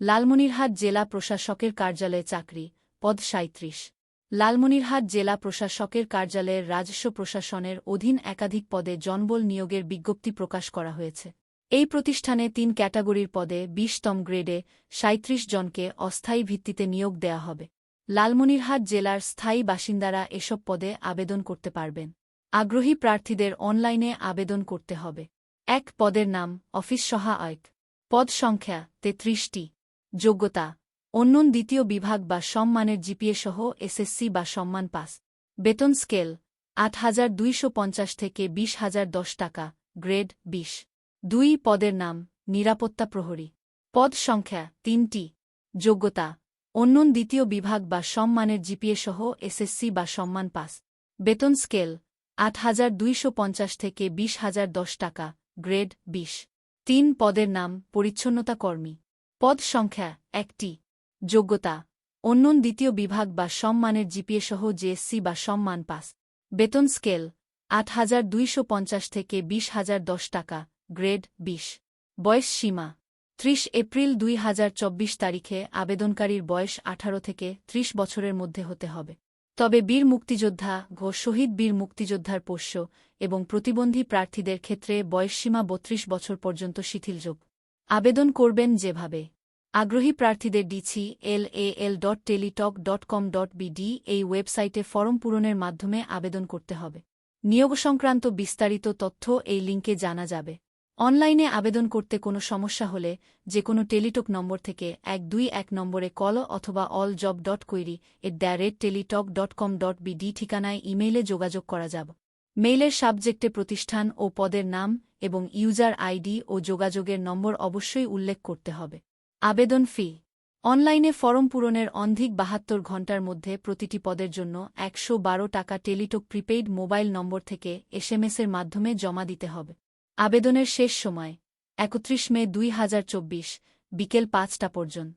লালমনিরহাট জেলা প্রশাসকের কার্যালয়ে চাকরি, পদ সাঁত্রিশ লালমনিরহাট জেলা প্রশাসকের কার্যালয়ের রাজস্ব প্রশাসনের অধীন একাধিক পদে জনবল নিয়োগের বিজ্ঞপ্তি প্রকাশ করা হয়েছে। এই প্রতিষ্ঠানে তিন ক্যাটাগরির পদে বিশতম গ্রেডে সাঁত্রিশ জনকে অস্থায়ী ভিত্তিতে নিয়োগ দেয়া হবে। লালমনিরহাট জেলার স্থায়ী বাসিন্দারা এসব পদে আবেদন করতে পারবেন। আগ্রহী প্রার্থীদের অনলাইনে আবেদন করতে হবে। এক পদের নাম অফিস সহায়ক। পদ সংখ্যা তেত্রিশটি। যোগ্যতা, অন্যন দ্বিতীয় বিভাগ বা সম্মানের জিপিএ সহ এসএসসি বা সম্মান পাস। বেতন স্কেল আট হাজার দুইশো পঞ্চাশ থেকে বিশ হাজার দশ টাকা, গ্রেড বিশ। দুই, পদের নাম, নিরাপত্তা প্রহরী। পদ সংখ্যা, তিনটি। যোগ্যতা, অন্যন দ্বিতীয় বিভাগ বা সম্মানের জিপিএ সহ এসএসসি বা সম্মান পাস। বেতন স্কেল আট হাজার দুইশো পঞ্চাশ থেকে বিশ হাজার দশ টাকা, গ্রেড বিশ। তিন, পদের নাম, পরিচ্ছন্নতা কর্মী। পদ সংখ্যা একটি, যোগ্যতা। অন্যন দ্বিতীয় বিভাগ বা সম্মানের জিপিএ সহ জেএসসি বা সম্মান পাস। বেতন স্কেল আট হাজার দুইশো পঞ্চাশ থেকে বিশ হাজার দশ টাকা, গ্রেড বিশ। বয়স সীমা, ত্রিশ এপ্রিল দুই হাজার চব্বিশ তারিখে আবেদনকারীর বয়স আঠারো থেকে ত্রিশ বছরের মধ্যে হতে হবে। তবে বীর মুক্তিযোদ্ধা ঘো শহীদ বীর মুক্তিযোদ্ধার পোষ্য এবং প্রতিবন্ধী প্রার্থীদের ক্ষেত্রে বয়সসীমা বত্রিশ বছর পর্যন্ত শিথিলযোগ আবেদন করবেন যেভাবে। আগ্রহী প্রার্থীদের DC, L A L dot Teletalk dot com dot BD এই ওয়েবসাইটে ফরম পূরণের মাধ্যমে আবেদন করতে হবে। নিয়োগ সংক্রান্ত বিস্তারিত তথ্য এই লিঙ্কে জানা যাবে। অনলাইনে আবেদন করতে কোনো সমস্যা হলে যে কোনো টেলিটক নম্বর থেকে এক দুই এক নম্বরে কল অথবা all job dot query at the rate Teletalk dot com dot BD ঠিকানায় ইমেইলে যোগাযোগ করা যাব। মেইলের সাবজেক্টে প্রতিষ্ঠান ও পদের নাম এবং ইউজার আইডি ও যোগাযোগের নম্বর অবশ্যই উল্লেখ করতে হবে। আবেদন ফি। অনলাইনে ফরম পূরণের অন্ধিক বাহাত্তর ঘণ্টার মধ্যে প্রতিটি পদের জন্য একশো বারো টাকা টেলিটক প্রিপেইড মোবাইল নম্বর থেকে এসএমএসের মাধ্যমে জমা দিতে হবে। আবেদনের শেষ সময় একত্রিশ মে দুই হাজার চব্বিশ, বিকেল পাঁচটা পর্যন্ত।